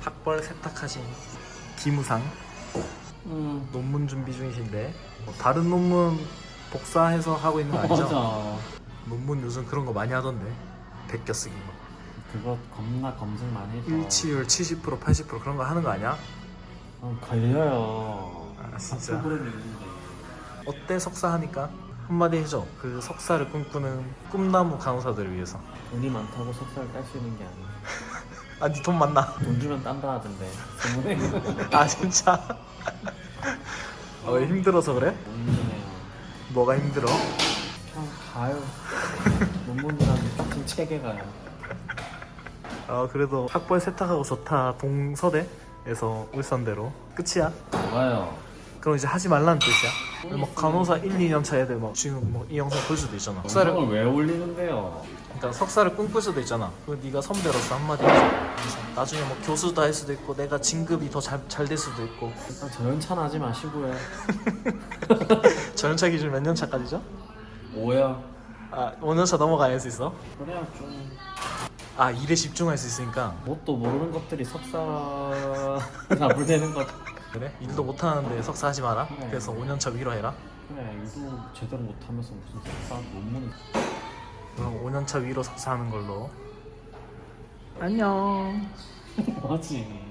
학벌 세탁하신 기무상. 응 논문 준비 중이신데. 뭐 다른 논문 복사해서 하고 있는 거 아니죠? 맞아. 논문 요즘 그런 거 많이 하던데. 베껴 쓰기 뭐. 그거 겁나 검증 많이 해서. 일치율 70% 80% 그런 거 하는 거 아니야? 어, 걸려요. 아, 진짜. 프로그램이 있는데. 어때 석사 하니까? 한마디 해줘. 그 석사를 꿈꾸는 꿈나무 간호사들을 위해서. 돈이 많다고 석사를 딸 수 있는 게 아니야 아니 돈 많나? 돈 주면 딴다 하던데 때문에 아 진짜? 어, 왜 힘들어서 그래? 못 힘드네요 뭐가 힘들어? 그냥 가요 논문이라는 같은 체계가요 어 그래도 학벌 세탁하고 좋다 동서대에서 울산대로 끝이야? 좋아요 그럼 이제 하지 말라는 뜻이야? 뭐 간호사 1, 2년 차 애들 막 지금 뭐 이 영상 볼 수도 있잖아. 석사를 영상을 왜 올리는데요? 그러니까 석사를 꿈꿀 수도 있잖아. 그 네가 선배로서 한마디 해줘. 나중에 뭐 교수도 할 수도 있고 내가 진급이 더 잘 잘 될 수도 있고. 일단 저연찬 하지 마시고요. 전연차 기준 몇 년 차까지죠? 뭐야. 아 5년 차 넘어가야 할 수 있어? 그래야 좀 아 일에 집중할 수 있으니까. 뭣도 모르는 것들이 석사 나 불되는 것 그래? 일도 못하는데 석사 하지 마라. 네. 그래서 5년 차 위로 해라. 그래 일도 제대로 못하면서 무슨 석사 논문이 그럼 5년 차 위로 석사하는 걸로. 안녕. 뭐지